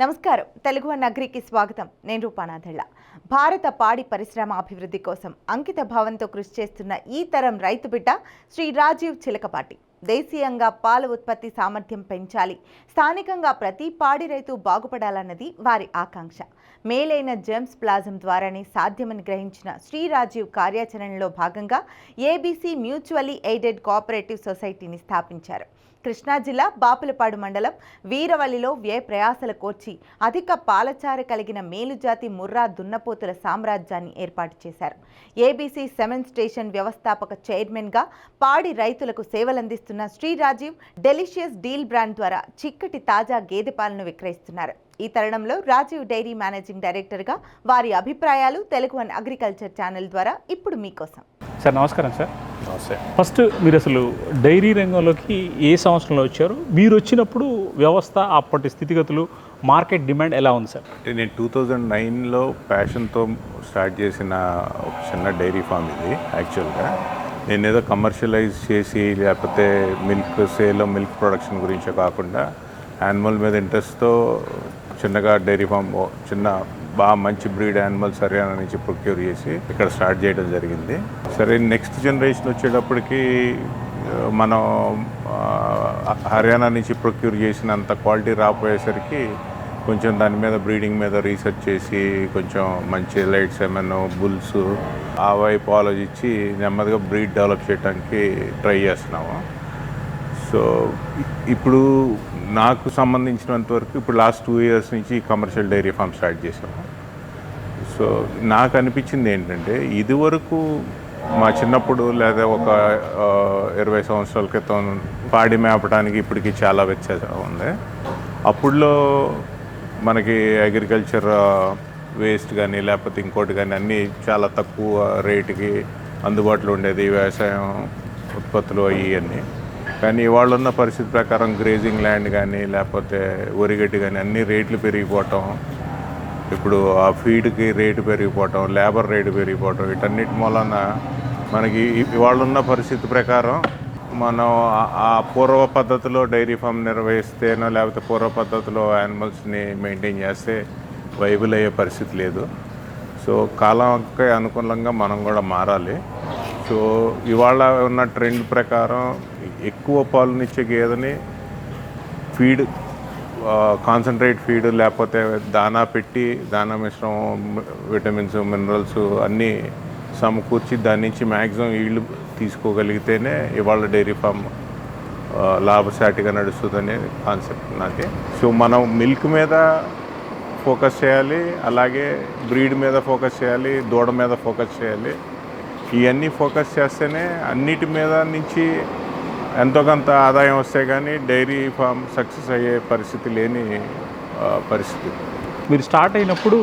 నమస్కారం. తెలుగు నగరికి స్వాగతం. నేను రూపానాథళ్ళ భారత పాడి పరిశ్రమ అభివృద్ధి కోసం అంకిత భావంతో కృషి చేస్తున్న ఈ తరం రైతు బిడ్డ శ్రీ రాజీవ్ చిలకపాటి. దేశీయంగా పాల ఉత్పత్తి సామర్థ్యం పెంచాలి. స్థానికంగా ప్రతి పాడి రైతు బాగుపడాలన్నది వారి ఆకాంక్ష. మేలైన జెమ్స్ ప్లాజం ద్వారానే సాధ్యమని గ్రహించిన శ్రీ రాజీవ్ కార్యాచరణలో భాగంగా ఏబీసీ మ్యూచువల్లీ ఎయిడెడ్ కోఆపరేటివ్ సొసైటీని స్థాపించారు. కృష్ణా జిల్లా బాపులపాడు మండలం వీరవల్లిలో వ్యయ ప్రయాసల కోర్చి అధిక పాలచార కలిగిన మేలుజాతి ముర్రా దున్నపోతుల సామ్రాజ్యాన్ని ఏర్పాటు చేశారు. ఏబీసీ సెవెన్ స్టేషన్ వ్యవస్థాపక చైర్మన్గా పాడి రైతులకు సేవలందిస్తున్న Shri Rajiv delicious deal brand ద్వారా చిక్కటి తాజా గేదె పాలను విక్రయిస్తున్నారు. ఈ తరుణంలో రాజీవ్ డైరీ మేనేజింగ్ డైరెక్టర్గా వారి అభిప్రాయాలు తెలుగు వన్ అగ్రికల్చర్ ఛానల్ ద్వారా ఇప్పుడు మీకోసం. సార్ నమస్కారం సార్. ఫస్ట్ మీరు అసలు డైరీ రంగంలోకి ఏ సంవత్సరంలో వచ్చారు? మీరు వచ్చినప్పుడు వ్యవస్థ అప్పటి స్థితిగతులు మార్కెట్ డిమాండ్ ఎలా ఉంది సార్? అంటే నేను టూ థౌజండ్ నైన్లో ప్యాషన్తో స్టార్ట్ చేసిన ఒక చిన్న డైరీ ఫామ్ ఇది యాక్చువల్గా. నేను ఏదో కమర్షియలైజ్ చేసి లేకపోతే మిల్క్ సేల్ మిల్క్ ప్రొడక్షన్ గురించే కాకుండా యానిమల్ మీద ఇంట్రెస్ట్తో చిన్నగా డైరీ ఫామ్ చిన్న బాగా మంచి బ్రీడ్ యానిమల్స్ హర్యానా నుంచి ప్రొక్యూర్ చేసి ఇక్కడ స్టార్ట్ చేయడం జరిగింది. సరే నెక్స్ట్ జనరేషన్ వచ్చేటప్పటికి మనం హర్యానా నుంచి ప్రొక్యూర్ చేసినంత క్వాలిటీ రాపోయేసరికి కొంచెం దాని మీద బ్రీడింగ్ మీద రీసెర్చ్ చేసి కొంచెం మంచి లైట్స్ ఏమైనా బుల్స్ ఆ వైపు ఆలోచించి నెమ్మదిగా బ్రీడ్ డెవలప్ చేయడానికి ట్రై చేస్తున్నాము. సో ఇప్పుడు నాకు సంబంధించినంత వరకు ఇప్పుడు లాస్ట్ టూ ఇయర్స్ నుంచి కమర్షియల్ డైరీ ఫామ్ స్టార్ట్ చేసాము సో నాకు అనిపించింది ఏంటంటే ఇదివరకు మా చిన్నప్పుడు లేదా ఒక ఇరవై సంవత్సరాల క్రితం పాడి మేపడానికి ఇప్పటికి చాలా వ్యత్యాసం ఉంది. అప్పుడులో మనకి అగ్రికల్చర్ వేస్ట్ కానీ లేకపోతే ఇంకోటి కానీ అన్నీ చాలా తక్కువ రేటుకి అందుబాటులో ఉండేది. వ్యవసాయం ఉత్పత్తులు అవి అన్నీ. కానీ ఇవాళ ఉన్న పరిస్థితి ప్రకారం గ్రేజింగ్ ల్యాండ్ కానీ లేకపోతే ఒరిగడ్డి కానీ అన్ని రేట్లు పెరిగిపోవటం ఇప్పుడు ఆ ఫీడ్కి రేటు పెరిగిపోవటం లేబర్ రేటు పెరిగిపోవటం వీటన్నిటి మూలన మనకి ఇవాళ ఉన్న పరిస్థితి ప్రకారం మనం ఆ- ఆ పూర్వ పద్ధతిలో డైరీ ఫామ్ నిర్వహిస్తేనో లేకపోతే పూర్వ పద్ధతిలో యానిమల్స్ని మెయింటైన్ చేస్తే వైబుల్ అయ్యే పరిస్థితి లేదు. సో కాలంకి అనుకూలంగా మనం కూడా మారాలి. సో ఇవాళ ఉన్న ట్రెండ్ ప్రకారం ఎక్కువ పాలునిచ్చే గేదెని ఫీడ్ కాన్సన్ట్రేట్ ఫీడ్ లేకపోతే దానా పెట్టి దానా మిశ్రమం విటమిన్స్ మినరల్స్ అన్నీ సమకూర్చి దాని నుంచి మ్యాక్సిమం ఈళ్ళు తీసుకోగలిగితేనే ఇవాళ డైరీ ఫామ్ లాభసాటిగా నడుస్తుందనే కాన్సెప్ట్ నాది సో మనం మిల్క్ మీద ఫోకస్ చేయాలి అలాగే బ్రీడ్ మీద ఫోకస్ చేయాలి దూడ మీద ఫోకస్ చేయాలి. ఇవన్నీ ఫోకస్ చేస్తేనే అన్నిటి మీద నుంచి ఎంతో కొంత ఆదాయం వస్తే కానీ డైరీ ఫామ్ సక్సెస్ అయ్యే పరిస్థితి లేని పరిస్థితి. మీరు స్టార్ట్ అయినప్పుడు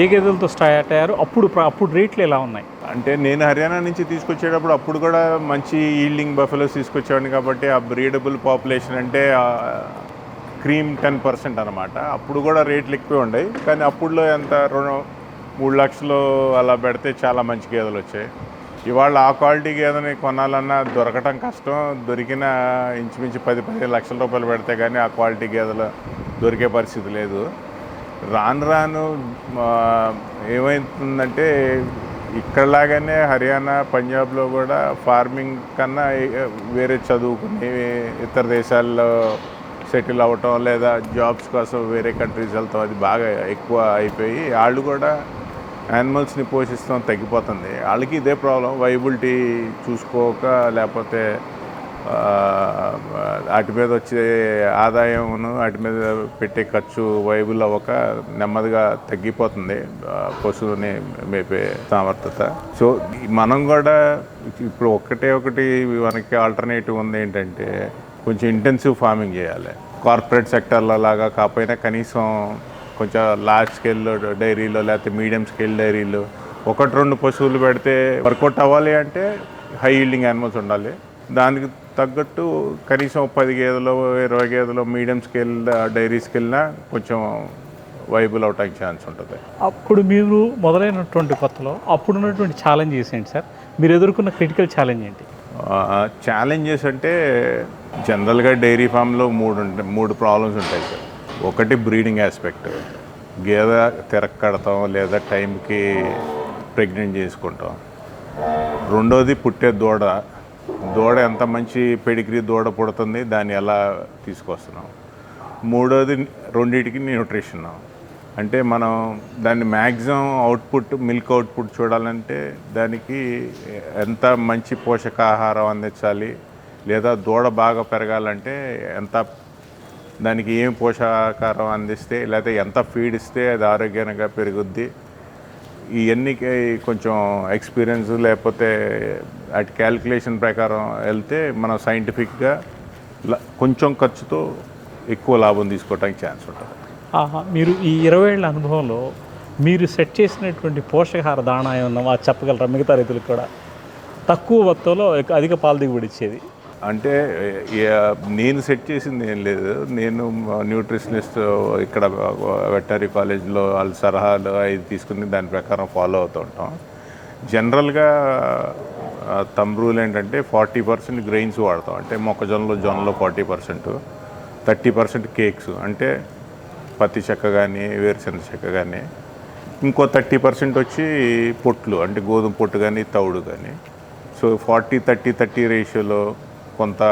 ఏ గేదెలతో స్టార్ట్ అయ్యారు అప్పుడు అప్పుడు రేట్లు ఎలా ఉన్నాయి? అంటే నేను హర్యానా నుంచి తీసుకొచ్చేటప్పుడు అప్పుడు కూడా మంచి ఈల్డింగ్ బఫెలోస్ తీసుకొచ్చేవాడిని కాబట్టి ఆ బ్రీడబుల్ పాపులేషన్ అంటే క్రీమ్ టెన్ పర్సెంట్ అనమాట అప్పుడు కూడా రేట్లు ఎక్కువ ఉండేవి. కానీ అప్పుడులో ఎంత రెండు మూడు లక్షలు అలా పెడితే చాలా మంచి గేదెలు వచ్చాయి. ఇవాళ ఆ క్వాలిటీ గేదెని కొనాలన్నా దొరకటం కష్టం. దొరికిన ఇంచుమించు పది పదిహేను లక్షల రూపాయలు పెడితే కానీ ఆ క్వాలిటీ గేదెలు దొరికే పరిస్థితి లేదు. రాను రాను ఏమవుతుందంటే ఇక్కడలాగానే హర్యానా పంజాబ్లో కూడా ఫార్మింగ్ కన్నా వేరే చదువుకుని ఇతర దేశాల్లో సెటిల్ అవ్వటం లేదా జాబ్స్ కోసం వేరే కంట్రీస్ వెళ్తాం అది బాగా ఎక్కువ అయిపోయి వాళ్ళు కూడా యానిమల్స్ని పోషిస్తాం తగ్గిపోతుంది. వాళ్ళకి ఇదే ప్రాబ్లం వైబిలిటీ చూసుకోక లేకపోతే వాటి మీద వచ్చే ఆదాయమును వాటి మీద పెట్టే ఖర్చు వైబుల్ అవ్వక నెమ్మదిగా తగ్గిపోతుంది పశువుని మేపే సామర్థ్యత సో మనం కూడా ఇప్పుడు ఒక్కటే ఒకటి మనకి ఆల్టర్నేటివ్ ఉంది ఏంటంటే కొంచెం ఇంటెన్సివ్ ఫార్మింగ్ చేయాలి. కార్పొరేట్ సెక్టర్లో లాగా కాకపోయినా కనీసం కొంచెం లార్జ్ స్కేల్లో డైరీలో లేకపోతే మీడియం స్కేల్ డైరీలో ఒకటి రెండు పశువులు పెడితే వర్కౌట్ అవ్వాలి అంటే హై ఈల్డింగ్ యానిమల్స్ ఉండాలి. దానికి తగ్గట్టు కనీసం పది గేదెలు ఇరవై గేదెలు మీడియం స్కేల్ డైరీస్కి వెళ్ళినా కొంచెం వైబుల్ అవటానికి ఛాన్స్ ఉంటుంది. అప్పుడు మీరు మొదలైనటువంటి కొత్తలో అప్పుడు ఉన్నటువంటి ఛాలెంజెస్ ఏంటి సార్? మీరు ఎదుర్కొన్న క్రిటికల్ ఛాలెంజ్ ఏంటి? ఛాలెంజెస్ అంటే జనరల్గా డైరీ ఫామ్లో మూడు ఉంటాయి మూడు ప్రాబ్లమ్స్ ఉంటాయి సార్. ఒకటి బ్రీడింగ్ ఆస్పెక్ట్. గేదె తిరక్కడతాం లేదా టైంకి ప్రెగ్నెంట్ చేసుకుంటాం. రెండోది పుట్టే దూడ. దూడ ఎంత మంచి పెడిగ్రీ దూడ పుడుతుంది దాన్ని ఎలా తీసుకొస్తున్నాం? మూడోది రెండింటికి న్యూట్రిషన్. అంటే మనం దాన్ని మ్యాక్సిమం అవుట్పుట్ మిల్క్ అవుట్పుట్ చూడాలంటే దానికి ఎంత మంచి పోషకాహారం అందించాలి లేదా దూడ బాగా పెరగాలంటే ఎంత దానికి ఏం పోషకాహారం అందిస్తే లేకపోతే ఎంత ఫీడ్ ఇస్తే అది ఆరోగ్యంగా పెరుగుద్ది? ఇవన్నీ కొంచెం ఎక్స్పీరియన్స్ లేకపోతే అటు క్యాలిక్యులేషన్ ప్రకారం వెళ్తే మనం సైంటిఫిక్గా కొంచెం ఖర్చుతో ఎక్కువ లాభం తీసుకోవడానికి ఛాన్స్ ఉంటుంది. ఆహా, మీరు ఈ ఇరవై ఏళ్ళ అనుభవంలో మీరు సెట్ చేసినటువంటి పోషకాహార దాణా ఏమన్నా చెప్పగలరా? మిగతా రైతులకు కూడా. తక్కువ మొత్తంలో అధిక పాల దిగుబడి ఇచ్చేది. అంటే నేను సెట్ చేసింది ఏం లేదు. నేను న్యూట్రిషనిస్ట్ ఇక్కడ వెటరీ కాలేజ్లో వాళ్ళ సలహాలు అవి తీసుకుని దాని ప్రకారం ఫాలో అవుతూ ఉంటాం. జనరల్గా తమ్ రూల్ ఏంటంటే ఫార్టీ పర్సెంట్ గ్రెయిన్స్ వాడతాం. అంటే మొక్కజొన్నలో జొన్నలో forty percent thirty percent cakes. అంటే పత్తి చెక్క కానీ వేరుశెనగ చెక్క కానీ ఇంకో థర్టీ పర్సెంట్ వచ్చి పొట్లు. అంటే గోధుమ పొట్టు కానీ తౌడు కానీ సో ఫార్టీ థర్టీ థర్టీ రేషియోలో కొంత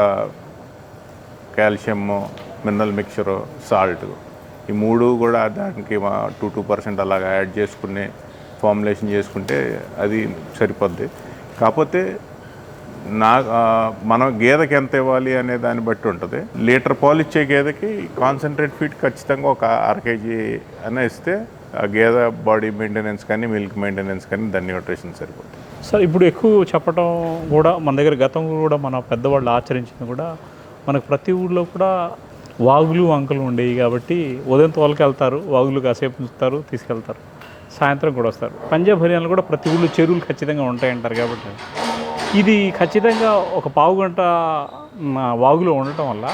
కాల్షియము మినరల్ మిక్చరు సాల్ట్. ఈ మూడు కూడా దానికి మా టూ టూ పర్సెంట్ అలాగా యాడ్ చేసుకునే ఫార్ములేషన్ చేసుకుంటే అది సరిపోద్ది. కాకపోతే నా మనం గేదెకి ఎంత ఇవ్వాలి అనే దాన్ని బట్టి ఉంటుంది. లీటర్ పాలు ఇచ్చే గేదెకి కాన్సన్ట్రేట్ ఫీడ్ ఖచ్చితంగా ఒక అర కేజీ అని ఇస్తే ఆ గేదె బాడీ మెయింటెనెన్స్ కానీ మిల్క్ మెయింటెనెన్స్ కానీ దాని న్యూట్రిషన్ సరిపోతుంది సార్ ఇప్పుడు ఎక్కువ చెప్పడం కూడా మన దగ్గర గతంలో కూడా మన పెద్దవాళ్ళు ఆచరించింది కూడా మనకు ప్రతి ఊళ్ళో కూడా వాగులు వంకలు ఉండేవి కాబట్టి ఉదయం తోలకెళ్తారు వాగులు కాసేపు ఉంచుతారు తీసుకెళ్తారు. సాయంత్రం కూడా వస్తారు. పంజాబ్ హర్యానాలు కూడా ప్రతి ఊళ్ళో చెరువులు ఖచ్చితంగా ఉంటాయంటారు కాబట్టి ఇది ఖచ్చితంగా ఒక పావు గంట వాగులో ఉండటం వల్ల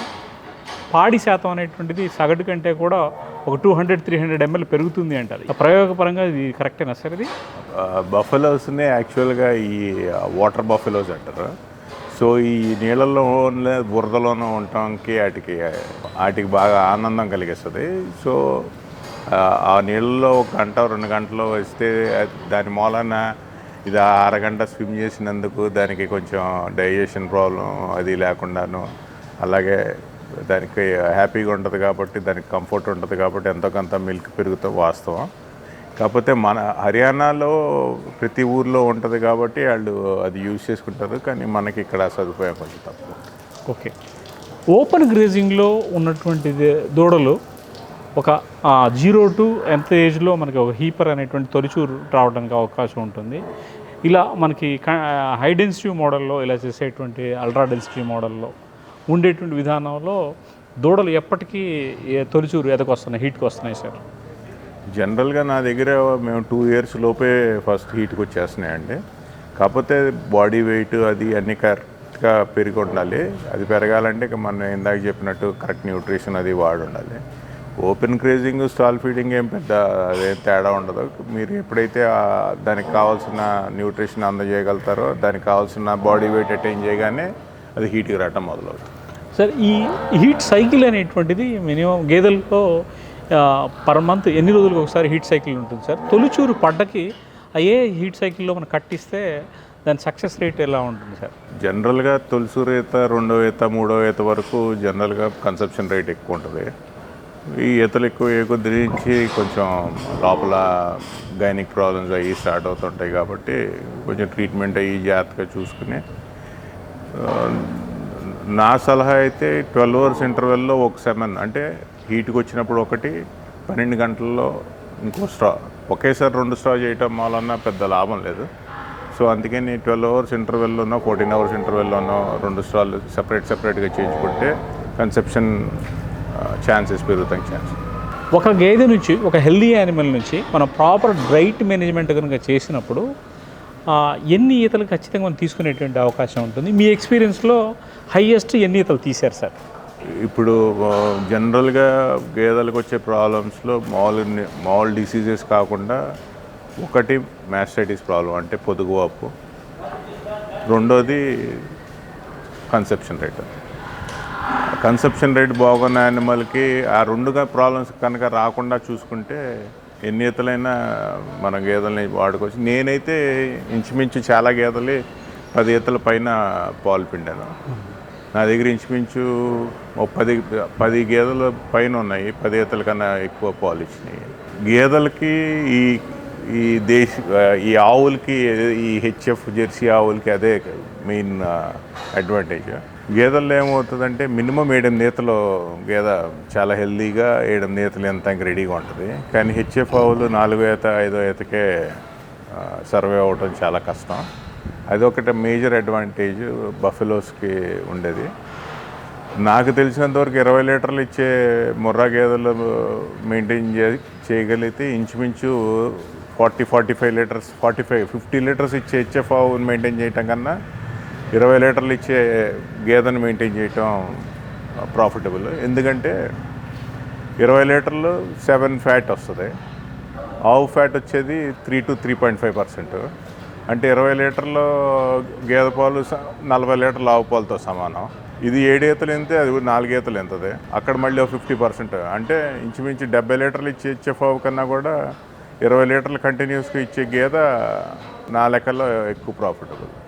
పాడి శాతం అనేటువంటిది సగటు కంటే కూడా ఒక two hundred three hundred ML పెరుగుతుంది అంటారు. ప్రయోగపరంగా ఇది కరెక్టేనా సార్ ఇది? బఫెలోస్నే యాక్చువల్గా ఈ వాటర్ బఫెలోస్ అంటారు. సో ఈ నీళ్ళలో ఉన్న బురదలోనూ ఉండటానికి వాటికి వాటికి బాగా ఆనందం కలిగిస్తుంది. సో ఆ, నీళ్ళలో ఒక గంట రెండు గంటలు వస్తే దాని మూలన ఇది అరగంట స్విమ్ చేసినందుకు దానికి కొంచెం డైజెషన్ ప్రాబ్లం అది లేకుండాను. అలాగే దానికి హ్యాపీగా ఉంటుంది కాబట్టి దానికి కంఫర్ట్ ఉంటుంది కాబట్టి ఎంతో కొంత మిల్క్ పెరుగుతూ వాస్తవం. కాకపోతే మన హర్యానాలో ప్రతి ఊర్లో ఉంటుంది కాబట్టి వాళ్ళు అది యూజ్ చేసుకుంటారు కానీ మనకి ఇక్కడ సదుపాయం కొంచెం తక్కువ. ఓకే. ఓపెన్ గ్రేజింగ్లో ఉన్నటువంటి దూడలు ఒక జీరో టు ఎంత ఏజ్లో మనకి ఒక హీపర్ అనేటువంటి తొలిచూరు రావడానికి అవకాశం ఉంటుంది. ఇలా మనకి హై డెన్సిటీ మోడల్లో ఇలా చేసేటువంటి అల్ట్రా డెన్సిటీ మోడల్లో ఉండేటువంటి విధానంలో దూడలు ఎప్పటికీ ఏ తొలిచూరు ఎదకొస్తున్నాయి హీట్కి వస్తున్నాయి సార్? జనరల్గా నా దగ్గర మేము టూ ఇయర్స్ లోపే ఫస్ట్ హీట్కి వచ్చేస్తున్నాయండి. కాకపోతే బాడీ వెయిట్ అది అన్ని కరెక్ట్గా పెరిగి ఉండాలి. అది పెరగాలంటే ఇక మనం ఇందాక చెప్పినట్టు కరెక్ట్ న్యూట్రిషన్ అది వాడి ఉండాలి. ఓపెన్ క్రేజింగ్ స్టాల్ ఫీడింగ్ ఏం పెద్ద అదేం తేడా ఉండదు. మీరు ఎప్పుడైతే దానికి కావాల్సిన న్యూట్రిషన్ అందజేయగలుగుతారో దానికి కావాల్సిన బాడీ వెయిట్ అటైన్ చేయగానే అది హీట్కి రావటం మొదలవుతుంది. సార్ ఈ హీట్ సైకిల్ అనేటువంటిది మినిమం గేదెల్లో పర్ మంత్ ఎన్ని రోజులకు ఒకసారి హీట్ సైకిల్ ఉంటుంది సార్? తొలిచూరు పడ్డకి అయ్యే హీట్ సైకిల్లో మనం కట్టిస్తే దాని సక్సెస్ రేట్ ఎలా ఉంటుంది సార్? జనరల్గా తొలిసూరు ఈత రెండో ఈత మూడో ఈత వరకు జనరల్గా కన్సప్షన్ రేట్ ఎక్కువ ఉంటుంది. ఈ ఈతలు ఎక్కువ ఏ కొద్ది నుంచి కొంచెం లోపల గైనిక్ ప్రాబ్లమ్స్ అవి స్టార్ట్ అవుతుంటాయి కాబట్టి కొంచెం ట్రీట్మెంట్ అయ్యి జాగ్రత్తగా చూసుకుని నా సలహా అయితే ట్వెల్వ్ అవర్స్ ఇంటర్వెల్లో ఒక సెవెన్ అంటే హీట్కి వచ్చినప్పుడు ఒకటి పన్నెండు గంటల్లో ఇంకో స్ట్రా ఒకేసారి రెండు స్ట్రా చేయటం వలన పెద్ద లాభం లేదు. సో అందుకని ట్వెల్వ్ అవర్స్ ఇంటర్వెల్లోనో ఫోర్టీన్ అవర్స్ ఇంటర్వెల్లోనో రెండు స్ట్రాలు సెపరేట్ సెపరేట్గా చేయించుకుంటే కన్సెప్షన్ ఛాన్సెస్ పెరుగుతాయి ఛాన్స్ ఒక గేదె నుంచి ఒక హెల్దీ యానిమల్ నుంచి మనం ప్రాపర్ డైట్ మేనేజ్మెంట్ కనుక చేసినప్పుడు ఎన్ని ఈతలు ఖచ్చితంగా మనం తీసుకునేటువంటి అవకాశం ఉంటుంది. మీ ఎక్స్పీరియన్స్లో హయ్యెస్ట్ ఎన్ని ఈతలు తీశారు సార్? ఇప్పుడు జనరల్గా గేదెలకు వచ్చే ప్రాబ్లమ్స్లో మామూలు మామూలు డిసీజెస్ కాకుండా ఒకటి మ్యాస్టైటిస్ ప్రాబ్లం అంటే పొదుగువాపు రెండోది కన్సెప్షన్ రేట్. కన్సెప్షన్ రేట్ బాగున్న యానిమల్కి ఆ రెండుగా ప్రాబ్లమ్స్ కనుక రాకుండా చూసుకుంటే ఎన్ని ఈతలైనా మన గేదెల్ని వాడుకోవచ్చు. నేనైతే ఇంచుమించు చాలా గేదెలు పది ఈతల పైన పాలు పిండాను. నా దగ్గర ఇంచుమించు పది పది గేదెల పైన ఉన్నాయి. పది ఈతల కన్నా ఎక్కువ పాలు ఇచ్చినాయి గేదెలకి ఈ ఈ దేశ ఈ ఆవులకి ఈ హెచ్ఎఫ్ జెర్సీ ఆవులకి అదే మెయిన్ అడ్వాంటేజ్ గేదెల్లో ఏమవుతుందంటే మినిమం ఏడు నేతలు గేదె చాలా హెల్దీగా ఏడెనిమిది నేతలు ఎంత రెడీగా ఉంటుంది. కానీ హెచ్ఎఫ్ ఆవులు నాలుగో ఈత ఐదో ఈతకే సర్వే అవ్వటం చాలా కష్టం. అదొకటి మేజర్ అడ్వాంటేజ్ బఫెలోస్కి ఉండేది. నాకు తెలిసినంతవరకు ఇరవై లీటర్లు ఇచ్చే ముర్రా గేదెలు మెయింటైన్ చే చేయగలిగితే ఇంచుమించు forty forty five litres forty five fifty litres ఇచ్చే హెచ్ఎఫ్ ఆవుని మెయింటైన్ చేయటం కన్నా ఇరవై లీటర్లు ఇచ్చే గేదెను మెయింటైన్ చేయటం ప్రాఫిటబుల్. ఎందుకంటే ఇరవై లీటర్లు సెవెన్ ఫ్యాట్ వస్తుంది. ఆవు ఫ్యాట్ వచ్చేది three to three point five percent. అంటే ఇరవై లీటర్లు గేదె పాలు స- నలభై లీటర్లు ఆవు పాలతో సమానం. ఇది ఏడేతలు ఈతలు ఎంతే అది నాలుగేతలు ఎంతది. అక్కడ మళ్ళీ ఫిఫ్టీ పర్సెంట్. అంటే ఇంచుమించు డెబ్బై లీటర్లు ఇచ్చే ఇచ్చే ఆవు కన్నా కూడా ఇరవై లీటర్లు కంటిన్యూస్గా ఇచ్చే గేదె నా లెక్కల్లో ఎక్కువ ప్రాఫిటబుల్.